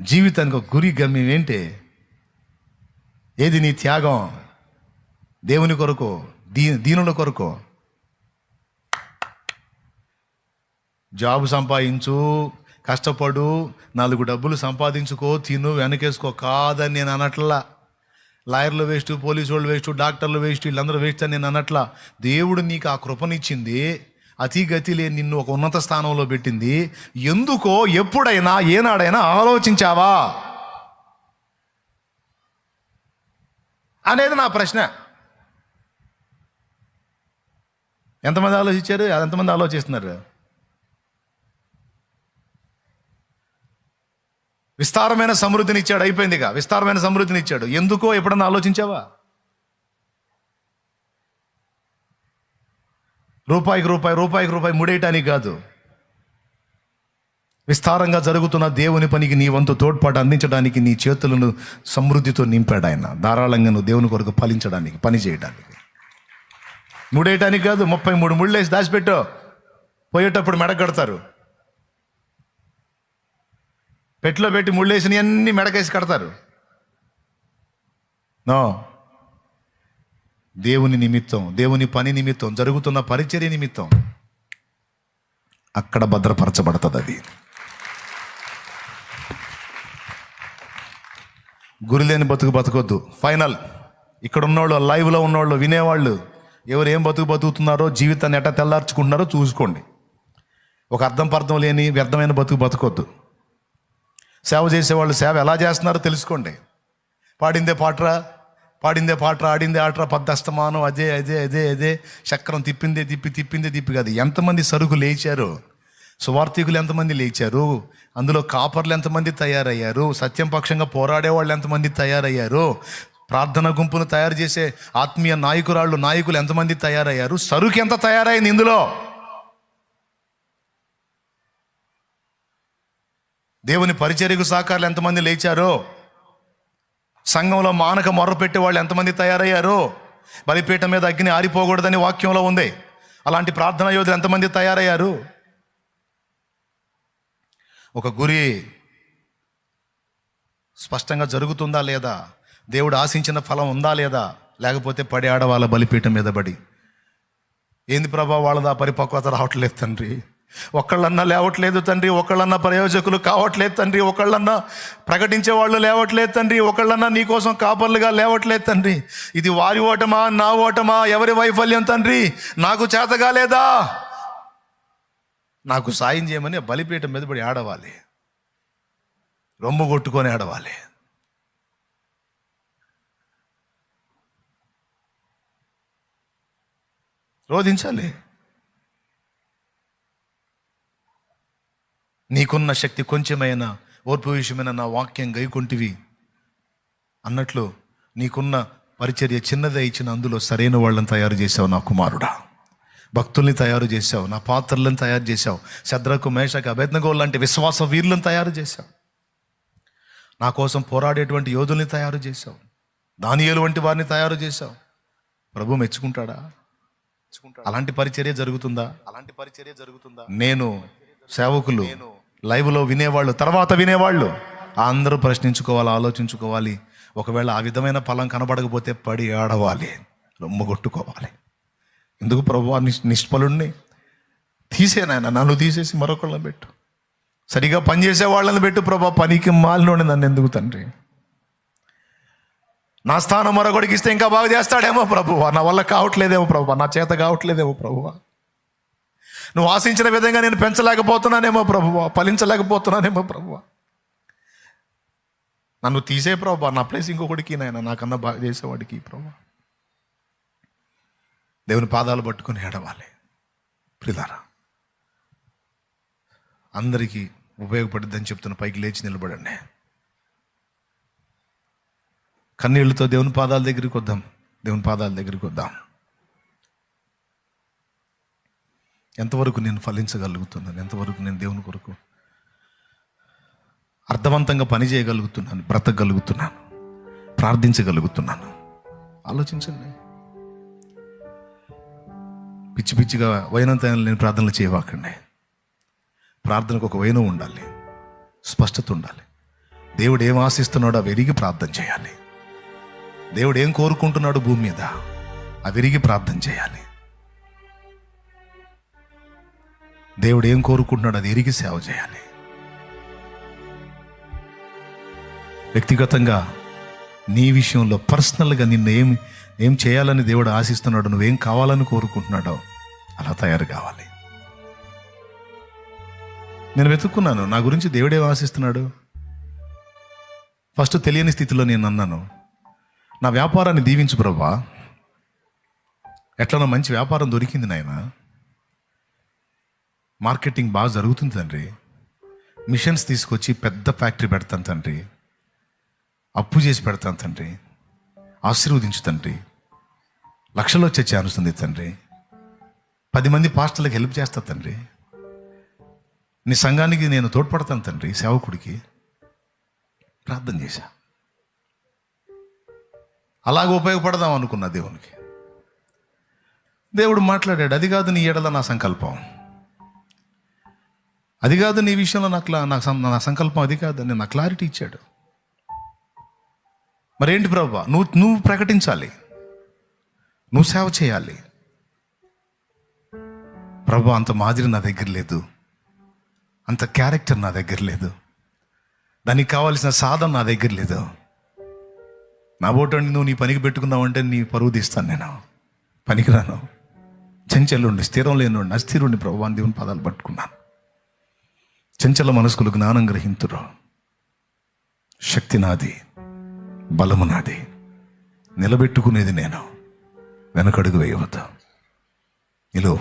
జీవితానికి ఒక గురి గమ్యం ఏంటి ఏది నీ త్యాగం? దేవుని కొరకు దీ దీనుల కొరకు. జాబ్ సంపాదించు కష్టపడు నాలుగు డబ్బులు సంపాదించుకో తిను వెనకేసుకో కాదని నేను అనట్లా. లాయర్లు వేస్ట్ పోలీసు వాళ్ళు వేస్ట్ డాక్టర్లు వేస్ట్ వీళ్ళందరూ వేస్ట్ అని నేను అనట్లా. దేవుడు నీకు ఆ కృపనిచ్చింది. అతి గతి లేని నిన్ను ఒక ఉన్నత స్థానంలో పెట్టింది. ఎందుకో ఎప్పుడైనా ఏనాడైనా ఆలోచించావా? అనేది నా ప్రశ్న. ఎంతమంది ఆలోచించారు? ఎంతమంది ఆలోచిస్తున్నారు? విస్తారమైన సమృద్ధిని ఇచ్చాడు అయిపోయిందిగా. విస్తారమైన సమృద్ధిని ఇచ్చాడు ఎందుకో ఎప్పుడన్నా ఆలోచించావా? రూపాయికి రూపాయి రూపాయికి రూపాయి ముడేయటానికి కాదు. విస్తారంగా జరుగుతున్న దేవుని పనికి నీ వంతు తోడ్పాటు అందించడానికి నీ చేతులను సమృద్ధితో నింపాడు ఆయన. ధారాళంగా నువ్వు దేవుని కొరకు ఫలించడానికి పని చేయడానికి ముడేయటానికి కాదు ముప్పై మూడు ముళ్ళేసి దాచిపెట్టు. పోయేటప్పుడు మెడగడతారు పెట్లో పెట్టి ముళ్ళేసినవన్నీ మెడకేసి కడతారు. నో. దేవుని నిమిత్తం దేవుని పని నిమిత్తం జరుగుతున్న పరిచర్య నిమిత్తం అక్కడ భద్రపరచబడుతుంది అది. గురిలేని బతుకు బతకొద్దు. ఫైనల్ ఇక్కడ ఉన్నోళ్ళు లైవ్లో ఉన్నోళ్ళు వినేవాళ్ళు ఎవరు ఏం బతుకు బతుకుతున్నారో జీవితాన్ని ఎట్ట తెల్లార్చుకుంటున్నారో చూసుకోండి. ఒక అర్థం పర్థం లేని వ్యర్థమైన బతుకు బతకొద్దు. సేవ చేసేవాళ్ళు సేవ ఎలా చేస్తున్నారో తెలుసుకోండి. పాడిందే పాటరా? పాడిందే పాట ఆడిందే ఆట పద్దస్తమానం అదే అదే అదే అదే చక్రం తిప్పిందే తిప్పి తిప్పిందే తిప్పి కాదు. ఎంతమంది సరుకు లేచారు? సువార్థికులు ఎంతమంది లేచారు? అందులో కాపర్లు ఎంతమంది తయారయ్యారు? సత్యం పక్షంగా పోరాడే వాళ్ళు ఎంతమంది తయారయ్యారు? ప్రార్థన గుంపును తయారు చేసే ఆత్మీయ నాయకురాళ్ళు నాయకులు ఎంతమంది తయారయ్యారు? సరుకు ఎంత తయారైంది ఇందులో? దేవుని పరిచర్యకు సహకారులు ఎంతమంది లేచారో? సంఘంలో మానక మొర్రపెట్టే వాళ్ళు ఎంతమంది తయారయ్యారో బలిపీఠం మీద అగ్ని ఆరిపోకూడదని వాక్యంలో ఉంది. అలాంటి ప్రార్థనా యోధులు ఎంతమంది తయారయ్యారు? ఒక గురి స్పష్టంగా జరుగుతుందా లేదా? దేవుడు ఆశించిన ఫలం ఉందా లేదా? లేకపోతే పడి ఆడవాళ్ళ బలిపీఠం మీద పడి. ఏంది ప్రభావ వాళ్ళదా పరిపక్వత? రావట్లేదు తండ్రి. ఒకళ్ళన్నా లేవట్లేదు తండ్రి ఒకళ్ళన్నా ప్రయోజకులు కావట్లేదు తండ్రి ఒకళ్ళన్నా ప్రకటించే వాళ్ళు లేవట్లేదు తండ్రి ఒకళ్ళన్నా నీకోసం కాపర్లుగా లేవట్లేదు తండ్రి. ఇది వారి ఓటమా నా ఓటమా ఎవరి వైఫల్యం తండ్రి? నాకు చేతగా లేదా? నాకు సాయం చేయమని బలిపీఠం మీద పడి ఆడవాలి. రొమ్ము కొట్టుకొని ఆడవాలి. రోధించాలి. నీకున్న శక్తి కొంచెమైనా ఓర్పు విషయమైన నా వాక్యం గైకొంటివి. అన్నట్లు నీకున్న పరిచర్య చిన్నదే ఇచ్చిన అందులో సరైన వాళ్ళని తయారు చేసావు నా కుమారుడా. భక్తుల్ని తయారు చేశావు నా పాత్రలను తయారు చేశావు శద్రకు మేషకు అభేదనగో లాంటి విశ్వాస వీరులను తయారు చేశావు. నా కోసం పోరాడేటువంటి యోధుల్ని తయారు చేశావు దానియేలు వంటి వారిని తయారు చేశావు. ప్రభు మెచ్చుకుంటాడా. అలాంటి పరిచర్య జరుగుతుందా? అలాంటి పరిచర్య జరుగుతుందా? నేను సేవకులు లైవ్లో వినేవాళ్ళు తర్వాత వినేవాళ్ళు. అందరూ ప్రశ్నించుకోవాలి ఆలోచించుకోవాలి. ఒకవేళ ఆ విధమైన ఫలం కనబడకపోతే పడి ఆడవాలి రొమ్ము కొట్టుకోవాలి. ఎందుకు ప్రభు నిష్ఫలుణ్ణి? తీసేనాయన నన్ను తీసేసి మరొకళ్ళని పెట్టు. సరిగా పనిచేసే వాళ్ళని పెట్టు ప్రభా పనికి మాలినోడి నన్ను ఎందుకు తండ్రి? నా స్థానం మరొకడికి ఇస్తే ఇంకా బాగా చేస్తాడేమో ప్రభువా నా వల్ల కావట్లేదేమో ప్రభువా నా చేత కావట్లేదేమో ప్రభువా నువ్వు ఆశించిన విధంగా నేను పెంచలేకపోతున్నానేమో ప్రభువ ఫలించలేకపోతున్నానేమో ప్రభువ. నన్ను తీసే ప్రభా నా ప్లేస్ ఇంకొకటికి నాయన నాకన్నా బాగా చేసేవాడికి ప్రభా దేవుని పాదాలు పట్టుకుని ఏడవాలి. ప్రిలారా అందరికీ ఉపయోగపడుద్దని చెప్తున్న పైకి లేచి నిలబడండి. కన్నీళ్ళతో దేవుని పాదాల దగ్గరికి వద్దాం దేవుని పాదాల దగ్గరికి వద్దాం. ఎంతవరకు నేను ఫలించగలుగుతున్నాను? ఎంతవరకు నేను దేవుని కొరకు అర్థవంతంగా పని చేయగలుగుతున్నాను? బ్రతకగలుగుతున్నాను? ప్రార్థించగలుగుతున్నాను? ఆలోచించండి. పిచ్చి పిచ్చిగా వైనంత నేను ప్రార్థనలు చేయవాకండి. ప్రార్థనకు ఒక వైనం ఉండాలి. స్పష్టత ఉండాలి. దేవుడు ఏం ఆశిస్తున్నాడో అవి ప్రార్థన చేయాలి. దేవుడు ఏం కోరుకుంటున్నాడు భూమి మీద ఆ విరిగి ప్రార్థన చేయాలి. దేవుడు ఏం కోరుకుంటున్నాడు అది ఎరిగి సేవ చేయాలి. వ్యక్తిగతంగా నీ విషయంలో పర్సనల్గా నిన్ను ఏం ఏం చేయాలని దేవుడు ఆశిస్తున్నాడు నువ్వేం కావాలని కోరుకుంటున్నాడో అలా తయారు కావాలి. నేను వెతుక్కున్నాను నా గురించి దేవుడేం ఆశిస్తున్నాడు? ఫస్ట్ తెలియని స్థితిలో నేను అన్నాను నా వ్యాపారాన్ని దీవించు ప్రభా. ఎట్లనో మంచి వ్యాపారం దొరికింది నాయనా. మార్కెటింగ్ బాగా జరుగుతుంది తండ్రి. మిషన్స్ తీసుకొచ్చి పెద్ద ఫ్యాక్టరీ పెడతాను తండ్రి. అప్పు చేసి పెడతాను తండ్రి. ఆశీర్వదించు తండ్రి. లక్షల్లో వచ్చే ఛాన్స్ ఉంది తండ్రి. పది మంది పాస్టర్లకు హెల్ప్ చేస్తా తండ్రి. నీ సంఘానికి నేను తోడ్పడతాను తండ్రి సేవకుడికి. ప్రార్థన చేశా. అలాగ ఉపయోగపడదాం అనుకున్నా దేవునికి. దేవుడు మాట్లాడాడు అది కాదు నీ ఏడల నా సంకల్పం. అది కాదు నీ విషయంలో నాకు నాకు నా సంకల్పం అది కాదు. నేను నాకు క్లారిటీ ఇచ్చాడు. మరేంటి ప్రభా? నువ్వు నువ్వు ప్రకటించాలి. నువ్వు సేవ చేయాలి. ప్రభా అంత మాదిరి నా దగ్గర లేదు. అంత క్యారెక్టర్ నా దగ్గర లేదు. దానికి కావాల్సిన సాధన నా దగ్గర లేదు. నా బోటండి నువ్వు నీ పనికి పెట్టుకున్నావంటే నీ పరువు తీస్తాను నేను. పనికిరాను. చంచలుండి స్థిరం లేనుండి అస్థిరుండి ప్రభు అని దేవుని పదాలు పట్టుకున్నాను. చంచల మనస్కులు జ్ఞానం గ్రహింతురు. శక్తి నాది బలము నాది నిలబెట్టుకునేది నేను. వెనకడుగు వేయవద్దు. ఇలో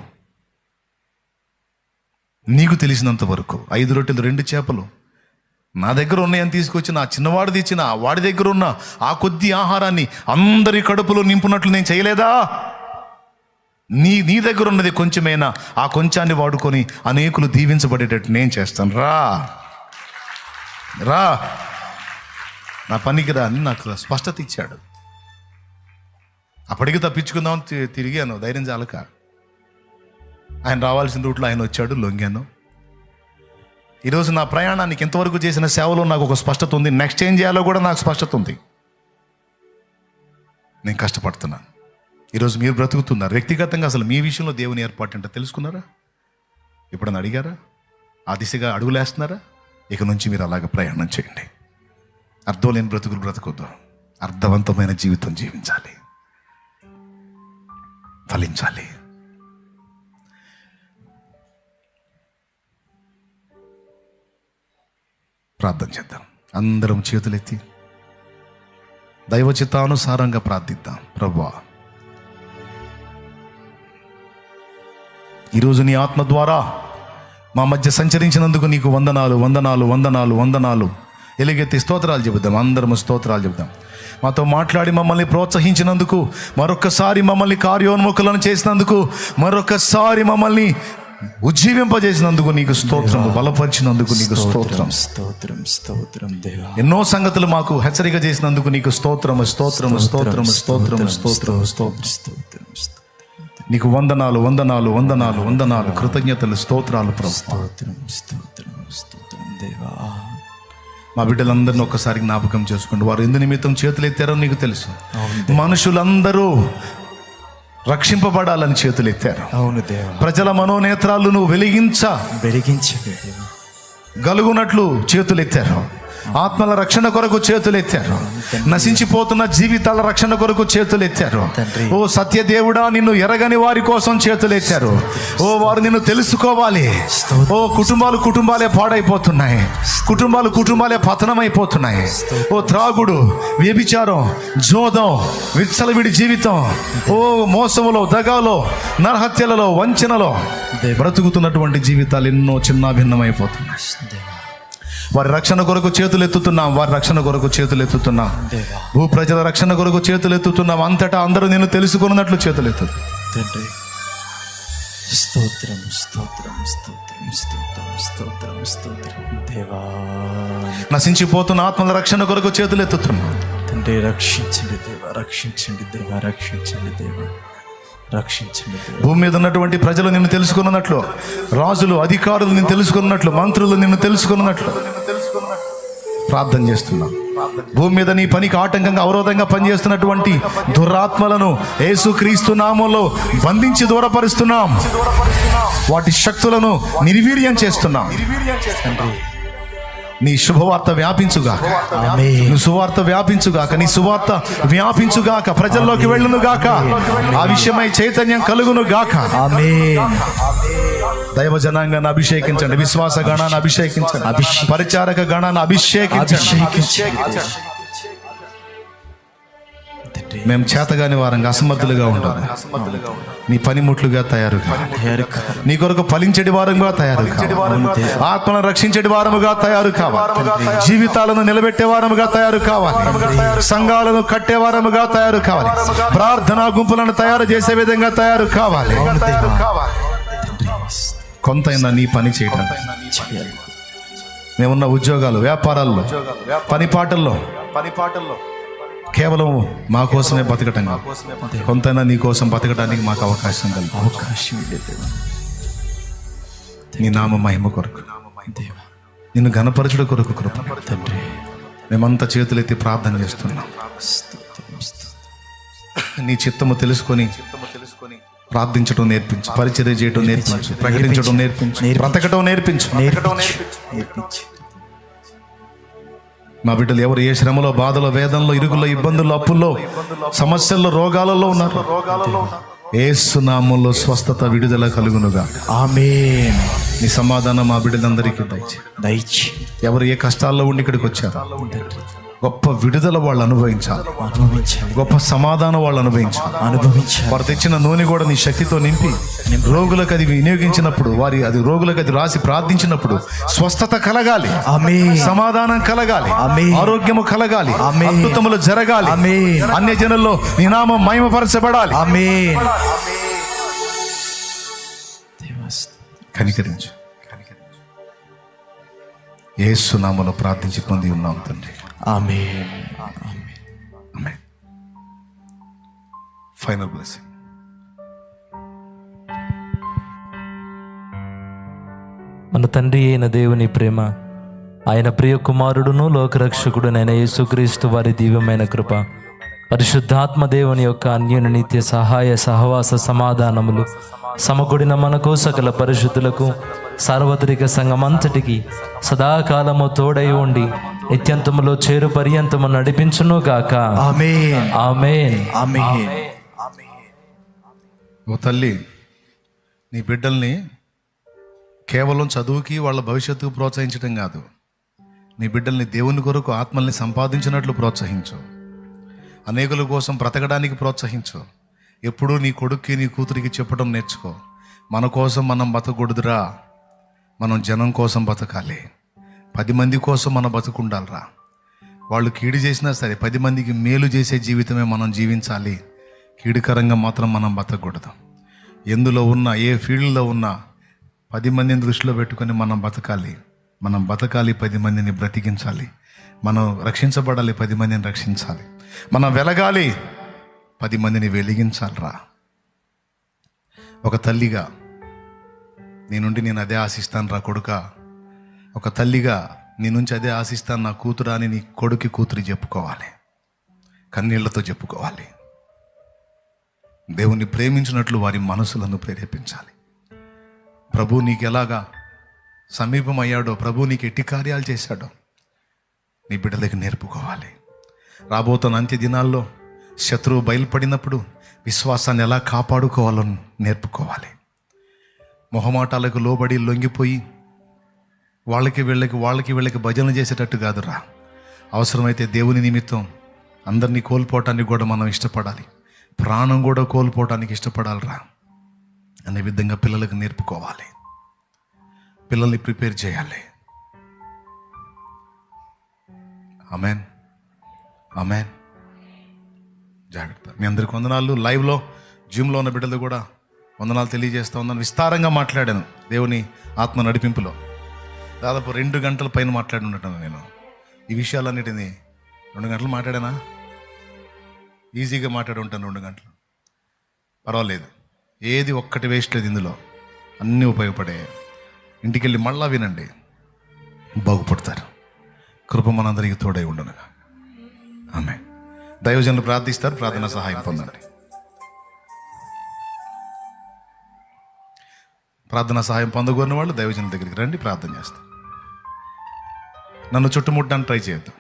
నీకు తెలిసినంత వరకు ఐదు రొట్టెలు రెండు చేపలు నా దగ్గర ఉన్నాయని తీసుకొచ్చి నా చిన్నవాడు తెచ్చిన వాడి దగ్గర ఉన్న ఆ కొద్ది ఆహారాన్ని అందరి కడుపులో నింపునట్లు నేను చేయలేదా? నీ నీ దగ్గర ఉన్నది కొంచెమైనా ఆ కొంచాన్ని వాడుకొని అనేకులు దీవించబడేటట్టు నేను చేస్తాను. రా. రా. నా పనికి రా అని నాకు స్పష్టత ఇచ్చాడు. అప్పటికి తప్పించుకుందాం తిరిగాను ధైర్యం చాలక. ఆయన రావాల్సిన రూట్లో ఆయన వచ్చాడు లొంగాను. ఈరోజు నా ప్రయాణానికి ఇంతవరకు చేసిన సేవలో నాకు ఒక స్పష్టత ఉంది. నెక్స్ట్ ఏం చేయాలో కూడా నాకు స్పష్టత ఉంది. నేను కష్టపడుతున్నాను. ఈరోజు మీరు బ్రతుకుతున్నారు. వ్యక్తిగతంగా అసలు మీ విషయంలో దేవుని ఏర్పాటు అంటే తెలుసుకున్నారా? ఎప్పుడన్నా అడిగారా? ఆ దిశగా అడుగులేస్తున్నారా? ఇక నుంచి మీరు అలాగ ప్రయాణం చేయండి. అర్థం లేని బ్రతుకులు బ్రతకొద్దు. అర్థవంతమైన జీవితం జీవించాలి. ఫలించాలి. ప్రార్థన చేద్దాం. అందరం చేతులెత్తి దైవ చిత్తానుసారంగా ప్రార్థిద్దాం. ప్రభా ఈరోజు నీ ఆత్మ ద్వారా మా మధ్య సంచరించినందుకు నీకు వందనాలు వందనాలు వందనాలు వందనాలు. ఎలుగెత్తి స్తోత్రాలు చెబుదాం. అందరం స్తోత్రాలు చెబుదాం. మాతో మాట్లాడి మమ్మల్ని ప్రోత్సహించినందుకు మరొకసారి మమ్మల్ని కార్యోన్ముఖులను చేసినందుకు మరొకసారి మమ్మల్ని ఉజ్జీవింపజేసినందుకు నీకు స్తోత్రం బలపరిచినందుకు నీకు స్తోత్రం స్తోత్రం. స్తోత్రం దేవా. ఎన్నో సంగతులు మాకు హెచ్చరిక చేసినందుకు నీకు స్తోత్రము స్తోత్రము స్తోత్రము స్తోత్రము స్తోత్రము. స్తోత్రం స్తోత్రం స్తోత్రం. నీకు వందనాలు వందనాలు వందనాలు వందనాలు కృతజ్ఞతలు స్తోత్రాలు ప్రభు. స్తోత్రం స్తోత్రం స్తోత్రం దేవా. మా బిడ్డలందరిని ఒక్కసారి జ్ఞాపకం చేసుకోండి. వారు ఎందు నిమిత్తం చేతులు ఎత్తారో నీకు తెలుసు. మనుషులందరూ రక్షింపబడాలని చేతులు ఎత్తారు అవును దేవా. ప్రజల మనోనేత్రాలను వెలిగించ వెలిగించండి దేవా. గలుగునట్లు చేతులు ఎత్తారు ఆత్మల రక్షణ కొరకు చేతులు ఎత్తారు నశించిపోతున్న జీవితాల రక్షణ కొరకు చేతులు ఎత్తారు తండ్రి. ఓ సత్య దేవుడా నిన్ను ఎరగని వారి కోసం చేతులు ఎత్తారు ఓ వారు నిన్ను తెలుసుకోవాలి. ఓ కుటుంబాలు కుటుంబాలే పాడైపోతున్నాయి. కుటుంబాలు కుటుంబాలే పతనమైపోతున్నాయి. ఓ త్రాగుడు వ్యభిచారం జోదం విచ్చలవిడి జీవితం ఓ మోసములో దగాలో నరహత్యలలో వంచనలో. బ్రతుకుతున్నటువంటి జీవితాలు ఎన్నో చిన్న భిన్నమైపోతున్నాయి. వారి రక్షణ కొరకు చేతులు ఎత్తుతున్నాం వారి రక్షణ కొరకు చేతులు ఎత్తుతున్నాం భూ ప్రజల రక్షణ కొరకు చేతులు ఎత్తుతున్నాం అంతటా అందరూ నేను తెలుసుకున్నట్లు చేతులు ఎత్తు తండ్రి స్తోత్రం స్తోత్రం స్తోత్రం స్తోత్రం స్తోత్రం స్తోత్రం. దేవా. నశించిపోతున్న ఆత్మల రక్షణ కొరకు చేతులు ఎత్తుతున్నాం తండ్రి రక్షించండి దేవా రక్షించండి దేవా రక్షించండి దేవా. రక్షించండి భూమి మీద ఉన్నటువంటి ప్రజలు నిన్ను తెలుసుకున్నట్లు రాజులు అధికారులు నిన్ను తెలుసుకున్నట్లు మంత్రులు నిన్ను తెలుసుకున్నట్లు. ప్రార్థన చేస్తున్నాం. భూమి మీద నీ పనికి ఆటంకంగా అవరోధంగా పనిచేస్తున్నటువంటి దురాత్మలను యేసుక్రీస్తు నామంలో బంధించి దూరపరుస్తున్నాం. వాటి శక్తులను నిర్వీర్యం చేస్తున్నాం. నీ శుభవార్త వ్యాపించుగాక. ఆమేన్. నీ సువార్త వ్యాపించుగాక నీ సువార్త వ్యాపించుగాక ప్రజల్లోకి వెళ్ళును గాక ఆ విషయమై చైతన్యం కలుగును గాక దైవ జనాంగాన్ని అభిషేకించండి విశ్వాస గణాన్ని అభిషేకించండి అభిషే- పరిచారక గణాన్ని అభిషేకించండి. మేము చేతగాని వారంగా అసమర్థులుగా ఉండాలి. నీ పనిముట్లుగా తయారు నీ కొరకు ఫలించడి వారంగా తయారు కావాలి. ఆత్మను రక్షించడి వారముగా తయారు కావాలి. జీవితాలను నిలబెట్టే వారముగా తయారు కావాలి. సంఘాలను కట్టే వారముగా తయారు కావాలి. ప్రార్థనా గుంపులను తయారు చేసే విధంగా తయారు కావాలి. కొంతైనా నీ పని చేయడం. మేమున్న ఉద్యోగాలు వ్యాపారాల్లో పని పాటల్లో పని పాటల్లో కేవలం మా కోసమే బతకటం. కొంతైనా నీ కోసం బతకడానికి మాకు అవకాశం కలిగి. అవకాశం. నీ నామ మహిమ కొరకు. దేవా నిన్ను ఘనపరచుడు కొరకు కృప. తండ్రి. మేమంతా చేతులెత్తి ప్రార్థన చేస్తున్నాం. నీ చిత్తము తెలుసుకొని ప్రార్థించడం నేర్పించు. పరిచర్య చేయడం నేర్పించు. ప్రకటించడం నేర్పించు. నేర్పించు. బ్రతకటం నేర్పించు. నేర్పించు. నేర్పించు. మా బిడ్డలు ఎవరు ఏ శ్రమలో బాధలో వేదంలో ఇరుగుల్లో ఇబ్బందుల్లో అప్పుల్లో సమస్యల్లో రోగాలలో ఉన్నారు. ఏసునామంలో స్వస్థత విడుదల కలుగునుగా. ఆమేన్. నీ సమాధానం మా బిడ్డలందరికీ దయచే దయచి ఎవరు ఏ కష్టాల్లో ఉండి ఇక్కడికి వచ్చారు. గొప్ప విడుదల వాళ్ళు అనుభవించాలి. అనుభవించాలి. గొప్ప సమాధానం వాళ్ళు అనుభవించాలి. అనుభవించాలి. వారు తెచ్చిన నూనె కూడా నీ శక్తితో నింపి రోగులకు అది వినియోగించినప్పుడు వారి అది రోగులకు అది రాసి ప్రార్థించినప్పుడు స్వస్థత కలగాలి. సమాధానం కలగాలి. ఆరోగ్యము కలగాలి. అద్భుతములు జరగాలి. అన్య జనుల్లో నీ నామం మహిమపరచబడాలి. కనికరించు. యేసు నామలో ప్రార్థించి పొంది ఉన్నాం తండ్రి. ఆమేన్ ఆమేన్ ఆమేన్ ఫైనల్ బ్లెస్సింగ్ మన తండ్రి అయిన దేవుని ప్రేమ ఆయన ప్రియ కుమారుడును లోకరక్షకుడునైన యేసుక్రీస్తు వారి దివ్యమైన కృప పరిశుద్ధాత్మ దేవుని యొక్క అన్యుని నిత్య సహాయ సహవాస సమాధానములు సమకూడిన మనకు సకల పరిశుద్ధులకు సార్వత్రిక సంఘమంతటికి సదాకాలము తోడై ఉండి నిత్యంతములో చేరు పర్యంతము నడిపించును గాక. ఆమేన్. ఆమేన్. ఆమేన్. ఓ తల్లి నీ బిడ్డల్ని కేవలం చదువుకి వాళ్ళ భవిష్యత్తుకు ప్రోత్సహించడం కాదు. నీ బిడ్డల్ని దేవుని కొరకు ఆత్మల్ని సంపాదించినట్లు ప్రోత్సహించు. అనేకుల కోసం బ్రతకడానికి ప్రోత్సహించు. ఎప్పుడూ నీ కొడుక్కి నీ కూతురికి చెప్పడం నేర్చుకో. మన కోసం మనం బతకూడదురా. మనం జనం కోసం బతకాలి. పది మంది కోసం మనం బతుకుండాలిరా. వాళ్ళు కీడు చేసినా సరే పది మందికి మేలు చేసే జీవితమే మనం జీవించాలి. కీడుకరంగా మాత్రం మనం బతకూడదు. ఎందులో ఉన్నా ఏ ఫీల్డ్లో ఉన్నా పది మందిని దృష్టిలో పెట్టుకొని మనం బతకాలి. మనం బతకాలి పది మందిని బ్రతికించాలి. మనం రక్షించబడాలి పది మందిని రక్షించాలి. మనం వెలగాలి. పది మందిని వెలిగించాలిరా. ఒక తల్లిగా నీ నుండి నేను అదే ఆశిస్తాను రా కొడుక. ఒక తల్లిగా నీ నుంచి అదే ఆశిస్తాను నా కూతురా అని నీ కొడుకు కూతురి చెప్పుకోవాలి. కన్నీళ్ళతో చెప్పుకోవాలి. దేవుణ్ణి ప్రేమించినట్లు వారి మనసులను ప్రేరేపించాలి. ప్రభు నీకు ఎలాగా సమీపం అయ్యాడో ప్రభు నీకు ఎట్టి కార్యాలు చేశాడో నీ బిడ్డలకి నేర్పుకోవాలి. రాబోతున్న అంత్య దినాల్లో శత్రువు బయలుపడినప్పుడు విశ్వాసాన్ని ఎలా కాపాడుకోవాలో నేర్పుకోవాలి. మొహమాటాలకు లోబడి లొంగిపోయి వాళ్ళకి వీళ్ళకి వాళ్ళకి వీళ్ళకి భజన చేసేటట్టు కాదురా. అవసరమైతే దేవుని నిమిత్తం అందరినీ కోల్పోవటానికి కూడా మనం ఇష్టపడాలి. ప్రాణం కూడా కోల్పోవటానికి ఇష్టపడాలిరా. అనే విధంగా పిల్లలకు నేర్పుకోవాలి. పిల్లల్ని ప్రిపేర్ చేయాలి. అమెన్ ఆమె జాగ్రత్త. మీ అందరికి వందనాలు. లైవ్లో జిమ్లో ఉన్న బిడ్డలు కూడా వందనాలు తెలియజేస్తూ ఉన్నాను. విస్తారంగా మాట్లాడాను దేవుని ఆత్మ నడిపింపులో. దాదాపు రెండు గంటల పైన మాట్లాడి ఉంటాను నేను. ఈ విషయాలన్నిటిని రెండు గంటలు మాట్లాడానా? ఈజీగా మాట్లాడి ఉంటాను రెండు గంటలు. పర్వాలేదు. ఏది ఒక్కటి వేస్ట్ లేదు ఇందులో. అన్నీ ఉపయోగపడే. ఇంటికి వెళ్ళి మళ్ళా వినండి. బాగుపడతారు. కృప మనందరికీ తోడై ఉండనుగా. ఆమె దైవజనులు ప్రార్థిస్తారు ప్రార్థన సహాయం పొందండి. ప్రార్థన సహాయం పొందగోరిన వాళ్ళు దైవజనుల దగ్గరికి రండి ప్రార్థన చేస్తారు. నన్ను చుట్టుముట్టడానికి ట్రై చేయొద్దు.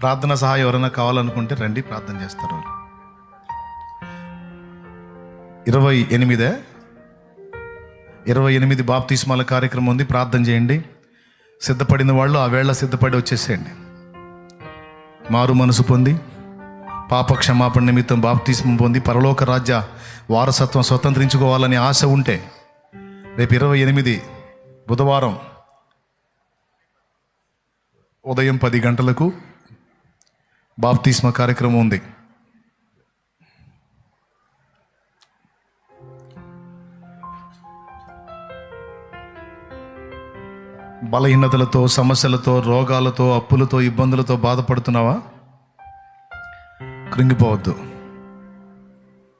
ప్రార్థన సహాయం ఎవరైనా కావాలనుకుంటే రండి ప్రార్థన చేస్తారు వాళ్ళు. ఇరవై ఎనిమిదే? ఇరవై ఎనిమిది బాప్తిస్మాల కార్యక్రమం ఉంది ప్రార్థన చేయండి. సిద్ధపడిన వాళ్ళు ఆ వేళ సిద్ధపడి వచ్చేసేయండి. మారు మనసు పొంది పాప క్షమాపణ నిమిత్తం బాప్తిస్మం పొంది పరలోక రాజ్య వారసత్వం స్వతంత్రించుకోవాలని ఆశ ఉంటే రేపు ఇరవై ఎనిమిది బుధవారం ఉదయం పది గంటలకు బాప్తిస్మ కార్యక్రమం ఉంది. బలహీనతలతో సమస్యలతో రోగాలతో అప్పులతో ఇబ్బందులతో బాధపడుతున్నావా? కృంగిపోవద్దు.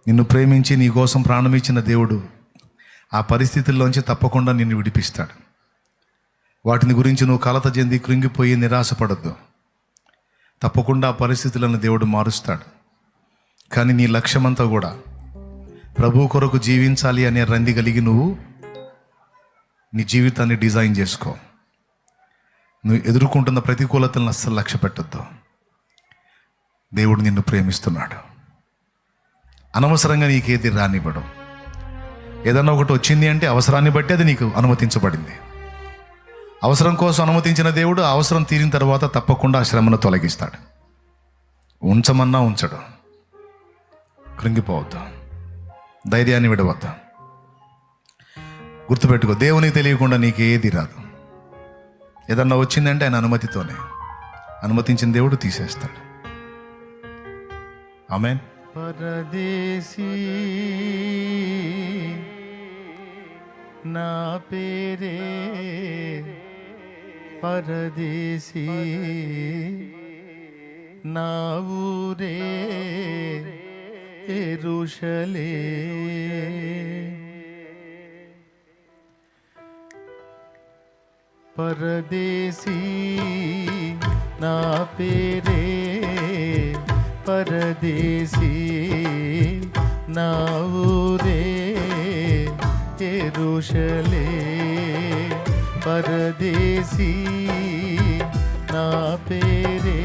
నిన్ను ప్రేమించి నీ కోసం ప్రాణమిచ్చిన దేవుడు ఆ పరిస్థితుల్లోంచి తప్పకుండా నిన్ను విడిపిస్తాడు. వాటిని గురించి నువ్వు కలత చెంది కృంగిపోయి నిరాశపడద్దు. తప్పకుండా ఆ పరిస్థితులను దేవుడు మారుస్తాడు. కానీ నీ లక్ష్యమంతా కూడా ప్రభు కొరకు జీవించాలి అనే రంది కలిగి నువ్వు నీ జీవితాన్ని డిజైన్ చేసుకో. నువ్వు ఎదుర్కొంటున్న ప్రతికూలతలను అస్సలు లక్ష్య పెట్టద్దు. దేవుడు నిన్ను ప్రేమిస్తున్నాడు. అనవసరంగా నీకేది రానివ్వడం. ఏదన్నా ఒకటి వచ్చింది అంటే అవసరాన్ని బట్టి అది నీకు అనుమతించబడింది. అవసరం కోసం అనుమతించిన దేవుడు అవసరం తీరిన తర్వాత తప్పకుండా ఆ శ్రమను తొలగిస్తాడు. ఉంచమన్నా ఉంచడు. కృంగిపోవద్దు. ధైర్యాన్ని విడవద్దు. గుర్తుపెట్టుకో దేవునికి తెలియకుండా నీకు ఏది రాదు. ఏదన్నా వచ్చిందంటే ఆయన అనుమతితోనే. అనుమతించిన దేవుడు తీసేస్తాడు. ఆమెన్. పరదేశీ నా పేరే పరదేశీ నా ఊరే ఎరుషలే. పరదేశీ నా పేరే పరదేశీ నా ఊరే ఎరుషలే. పరదేశీ నా పేరే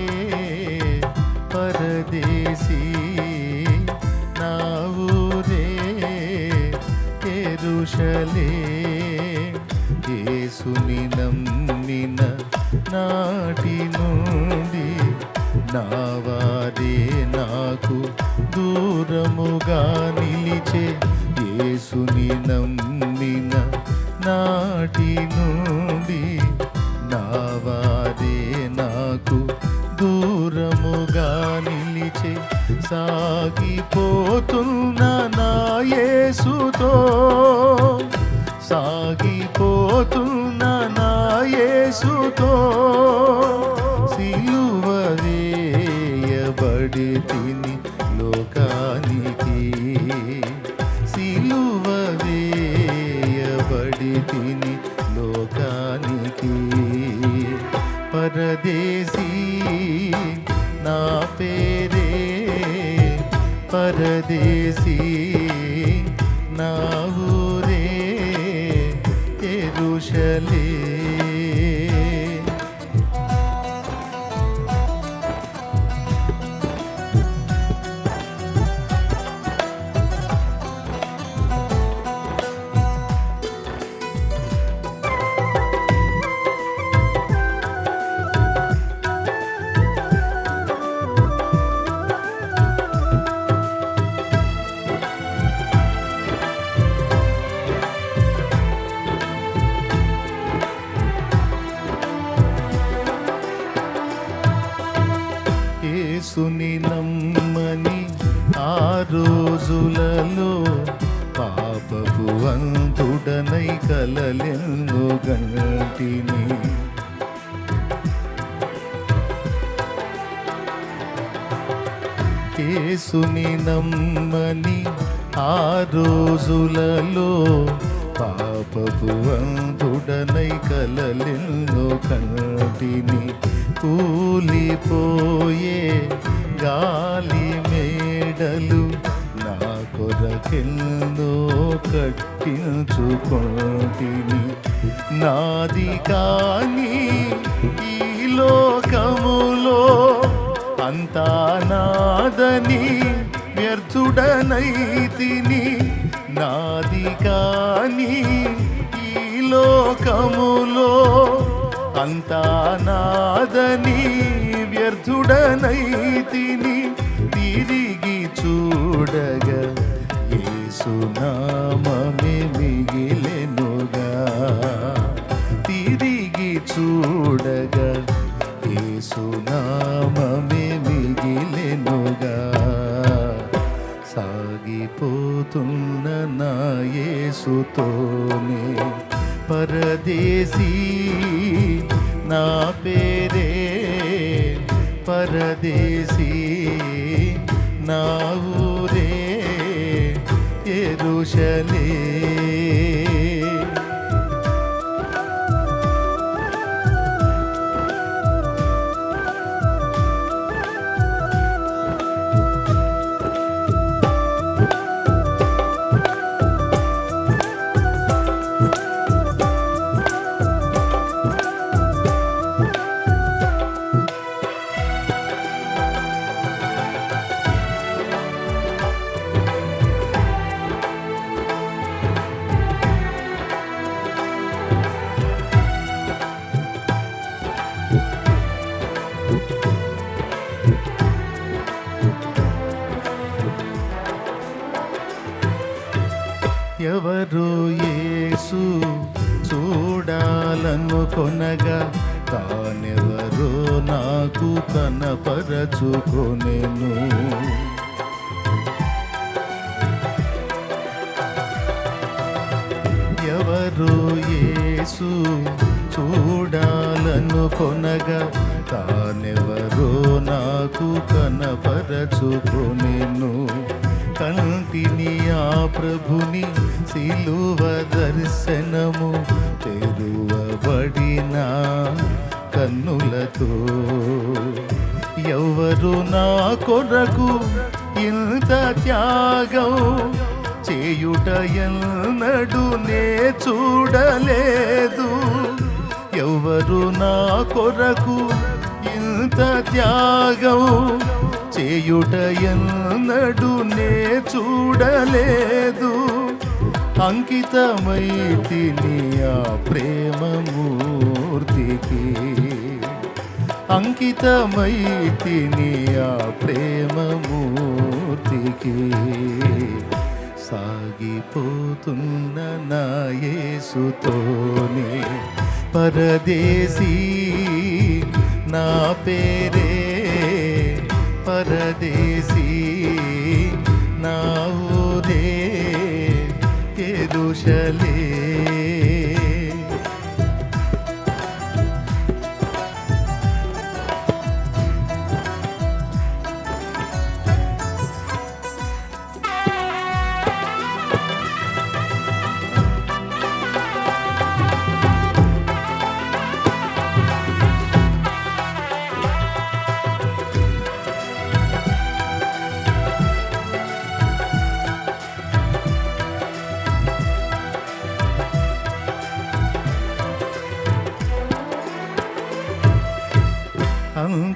పరదేశీ నా ఊరే ఎరుషలే. నావారే నాకు దూరముగా నిలిచే యేసుని నమ్మిన నాటి నుండి నావారే నాకు దూరముగా నిలిచే సాగిపోతున్న నా యేసుతో సాగిపోతున్న నా యేసుతో పరదేశీ కట్టించుకొంటిని నాది కానీ ఈ లోకములో అంతా నాదని వ్యర్థుడనైతిని. నాది కానీ ఈ లోకములో అంతా నాదని వ్యర్థుడనైతిని. తిరిగి చూడగా యేసునామమే యేసుతోనే పరదేశీ నా పేరే పరదేశీ నా ఊరే ఎరుషలే నాకు కనపరచుకొనెను. ఎవరు యేసు చూడాలనుకొనగా తానెవరో నాకు కనపరచుకొనెను. కంటిని ఆ ప్రభుని సిలువ దర్శనము తెరువబడినా కన్నులతో. ఎవరు నా కొరకు ఇంత త్యాగం చేయుట ఎన్నడు నే చూడలేదు. ఎవరు నా కొరకు ఇంత త్యాగం చేయుట ఎన్నడు నే చూడలేదు. అంకితమై తిని ఆ ప్రేమమూర్తికి అంకితమై తిని ఆ ప్రేమమూర్తికి సాగిపోతున్న నా యేసుతోనే పరదేశీ నా పేరే. పరదేశీ నా ఊరే ఎరుషలే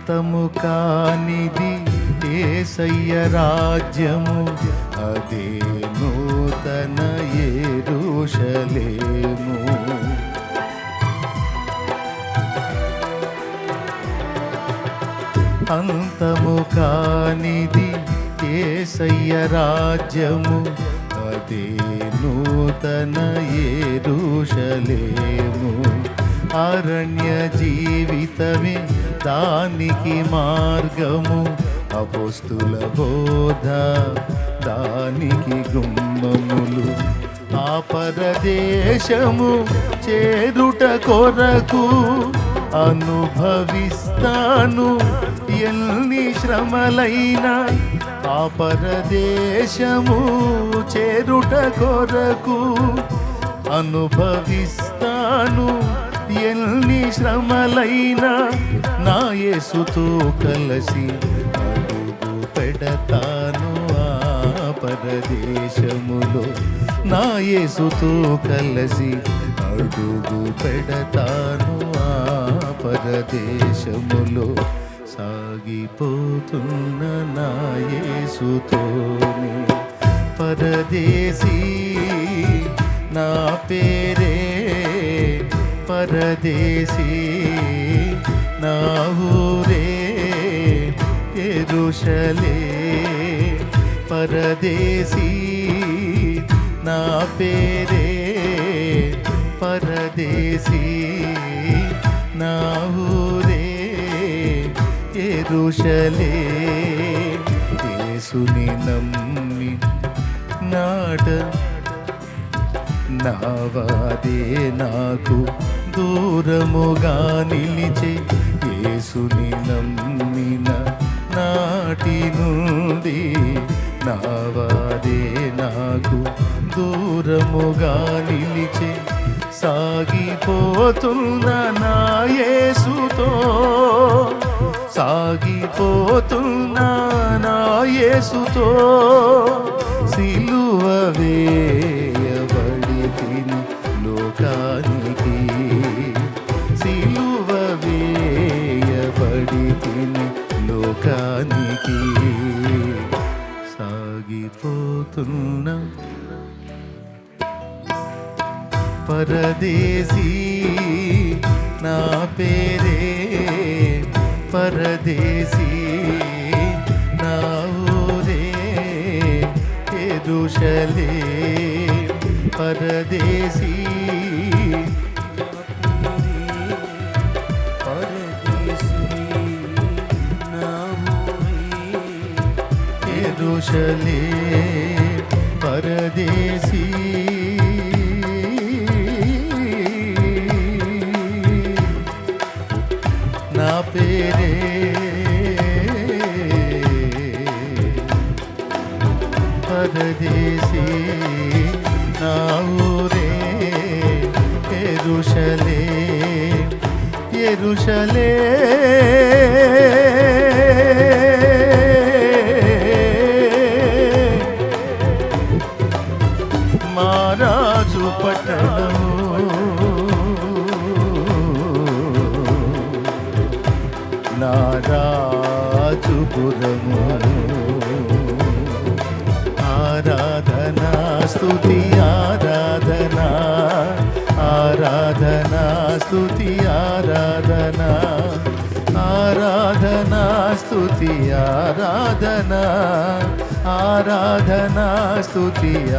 అంతము కానిది ఏసయ్య రాజ్యము. అదే నూతన ఏరుషలేము. అంతము కానిది ఏసయ్య రాజ్యము. అదే నూతన ఏరుషలేము. అరణ్య జీవితమే దానికి మార్గము అపోస్తుల బోధ. దానికి గుమ్మములు ఆ పరదేశము చేరుట కొరకు అనుభవిస్తాను. ఎన్ని శ్రమలైనా ఆ పరదేశము చేరుట కొరకు అనుభవిస్తాను. ఎన్ని శ్రమలైనా నా యేసుతో కలిసి అడుగు పెడతాను ఆ పరదేశములో. నా యేసుతో కలిసి అడుగు పెడతాను ఆ పరదేశములో. సాగిపోతున్న నా యేసుతోనే పరదేశీ నా పేరే పరదేశీ నా ఊరే ఎరుషలే. పరదేశీ నా పేరే పరదేశీ నా ఊరే ఎరుషలే. యేసుని నమ్మి నాట నావాదే నాకు దూరముగా నిలిచే యేసుని నమ్మిన నాటి నుండి నావాదే నాకు దూరముగా నిలిచే సాగిపోతున్న నా యేసుతో సాగిపోతున్న నా యేసుతో సిలువవే సాగిపోతున్న పరదేశీ నా పేరే. పరదేశీ నా ఊరే. ఎరుషలే పరదేశీ ఎరుషలే పరదేశీ నా పేరే పరదేశీ నా ఊరే ఎరుషలే ఎరుషలే మారాజు Maria.